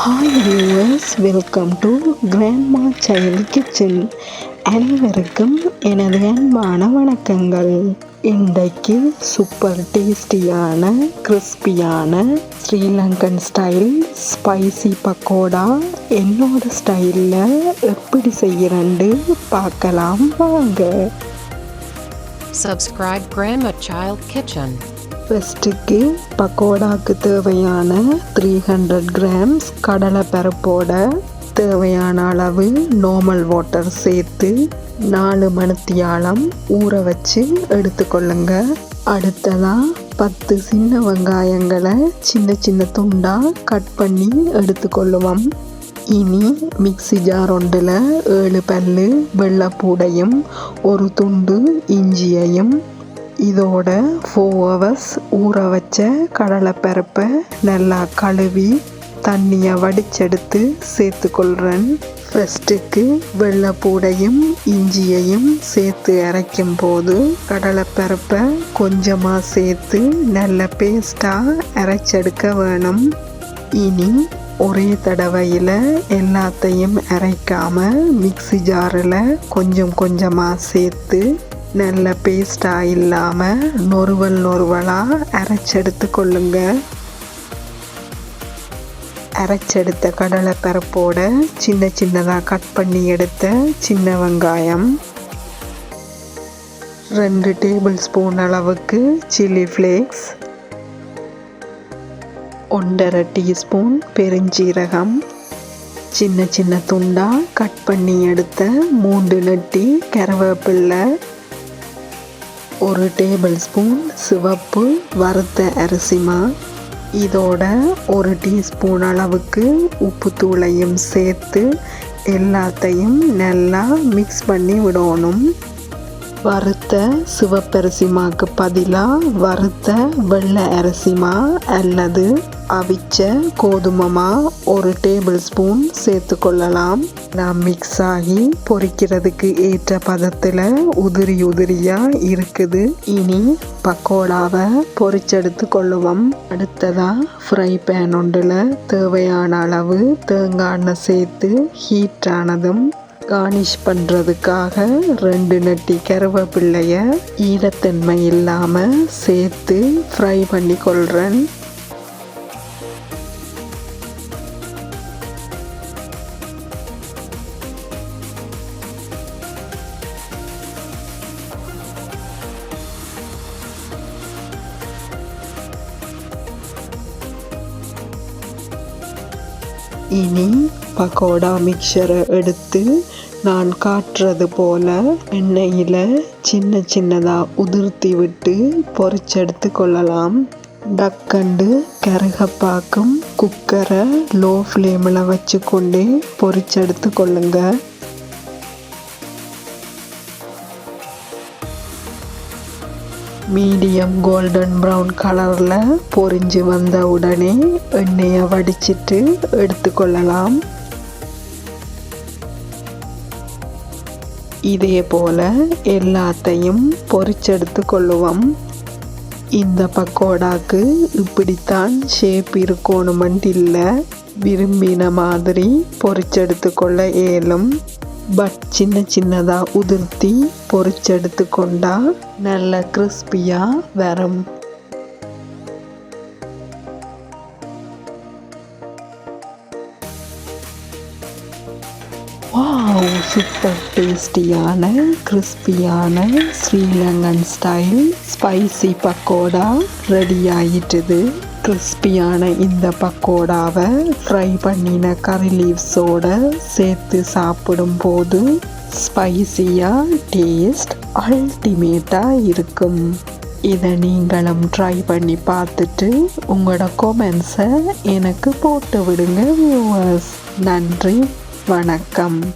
Hi viewers welcome to grandma child kitchen அனைவருக்கும் எனது அன்பான வணக்கங்கள். இன்றைக்கு சூப்பர் டேஸ்டியான கிறிஸ்பியான ஸ்ரீலங்கன் ஸ்டைல் ஸ்பைசி பக்கோடா என்னோட ஸ்டைலில் எப்படி செய்கிறேன்னு பார்க்கலாம் வாங்க. Subscribe Grandma Child Kitchen. ஃபஸ்ட்டுக்கு பக்கோடாக்கு தேவையான த்ரீ ஹண்ட்ரட் கிராம்ஸ் கடலை பருப்போட தேவையான அளவு நார்மல் வாட்டர் சேர்த்து நாலு மணித்தியாலம் ஊற வச்சு எடுத்துக்கொள்ளுங்க. அடுத்ததாக பத்து சின்ன வெங்காயங்களை சின்ன சின்ன துண்டாக கட் பண்ணி எடுத்துக்கொள்ளுவோம். இனி மிக்ஸி ஜார் ஒன்றில் ஏழு பல்லு வெள்ளைப்பூடையும் ஒரு துண்டு இஞ்சியையும் இதோட ஃபோர் ஹவர்ஸ் ஊற வச்ச கடலைப்பருப்பை நல்லா கழுவி தண்ணியை வடிச்செடுத்து சேர்த்துக்கொள்கிறேன் ஃபஸ்ட்டுக்கு வெள்ளைப்பூடையும் இஞ்சியையும் சேர்த்து அரைக்கும் போது கடலைப்பருப்பை கொஞ்சமாக சேர்த்து நல்ல பேஸ்ட்டாக அரைச்செடுக்க வேணும். இனி ஒரே தடவையில் எல்லாத்தையும் அரைக்காமல் மிக்ஸி ஜாரில் கொஞ்சம் கொஞ்சமாக சேர்த்து நல்ல பேஸ்டாக இல்லாமல் நொறுவல் நொறுவலாக அரைச்செடுத்து கொள்ளுங்க. அரைச்செடுத்த கடலை சின்ன சின்னதாக கட் பண்ணி எடுத்த சின்ன வெங்காயம். ரெண்டு டேபிள் ஸ்பூன் அளவுக்கு சில்லி ஃப்ளேக்ஸ் ஒன்றரை டீஸ்பூன் பெருஞ்சீரகம். சின்ன சின்ன துண்டாக கட் பண்ணி எடுத்த மூன்று நட்டி கருவேப்பில்லை. ஒரு டேபிள் ஸ்பூன் சிவப்பு வறுத்த அரிசிமா இதோட ஒரு டீஸ்பூன் அளவுக்கு உப்புத்தூளையும் சேர்த்து எல்லாத்தையும் நல்லா மிக்ஸ் பண்ணி விடணும். வறுத்த சிவப்பரிசிமாக்கு பதிலாக வறுத்த வெள்ளை அரிசிமா அல்லது அவிச்ச கோதுமமா ஒரு டேபிள் ஸ்பூன் சேர்த்து கொள்ளலாம். நான் மிக்ஸ் ஆகி பொறிக்கிறதுக்கு ஏற்ற பதத்தில் உதிரி உதிரியாக இருக்குது. இனி பக்கோடாவை பொறிச்செடுத்து கொள்ளுவோம். அடுத்ததாக ஃப்ரை பேன் ஒன்றில் தேவையான அளவு தேங்காய் எண்ணெய் சேர்த்து ஹீட் ஆனதும் கார்னிஷ் பண்ணுறதுக்காக ரெண்டு நட்டி கருவேப்பிள்ளைய ஈரத்தன்மை இல்லாமல் சேர்த்து ஃப்ரை பண்ணி கொள்கிறேன் இனி பகோடா மிக்சரை எடுத்து நான் காட்டுறது போல எண்ணெயில் சின்ன சின்னதாக உதிர்த்தி விட்டு பொரிச்செடுத்து கொள்ளலாம். டக்கண்டு கருகப்பாக்கும் குக்கரை லோ ஃப்ளேமில் வச்சு கொண்டே பொரிச்செடுத்து கொள்ளுங்கள் மீடியம் கோல்டன் ப்ரௌன் கலரில் பொரிஞ்சு வந்த உடனே எண்ணெயை வடிச்சிட்டு எடுத்துக்கொள்ளலாம் இதே போல் எல்லாத்தையும் பொறிச்செடுத்து கொள்ளுவோம். இந்த பக்கோடாக்கு இப்படித்தான் ஷேப் இருக்கணுமெண்ட் இல்லை விரும்பின மாதிரி பொறிச்செடுத்து கொள்ள இயலும். பட் சின்ன சின்னதாக உதிர்த்தி பொரிச்செடுத்து கொண்டா நல்ல கிறிஸ்பியாக வரும். வாவ் சூப்பர் டேஸ்டியான கிறிஸ்பியான Sri Lankan style spicy pakoda ready ஆயிட்டுது. கிறிஸ்பியான இந்த பக்கோடாவை ஃப்ரை பண்ணின கறி லீவ்ஸோடு சேர்த்து சாப்பிடும்போது ஸ்பைசியாக டேஸ்ட் அல்டிமேட்டாக இருக்கும். இதை நீங்களும் ட்ரை பண்ணி பார்த்துட்டு உங்களோட கொமெண்ட்ஸை எனக்கு போட்டு விடுங்க வியூவர்ஸ் நன்றி வணக்கம்.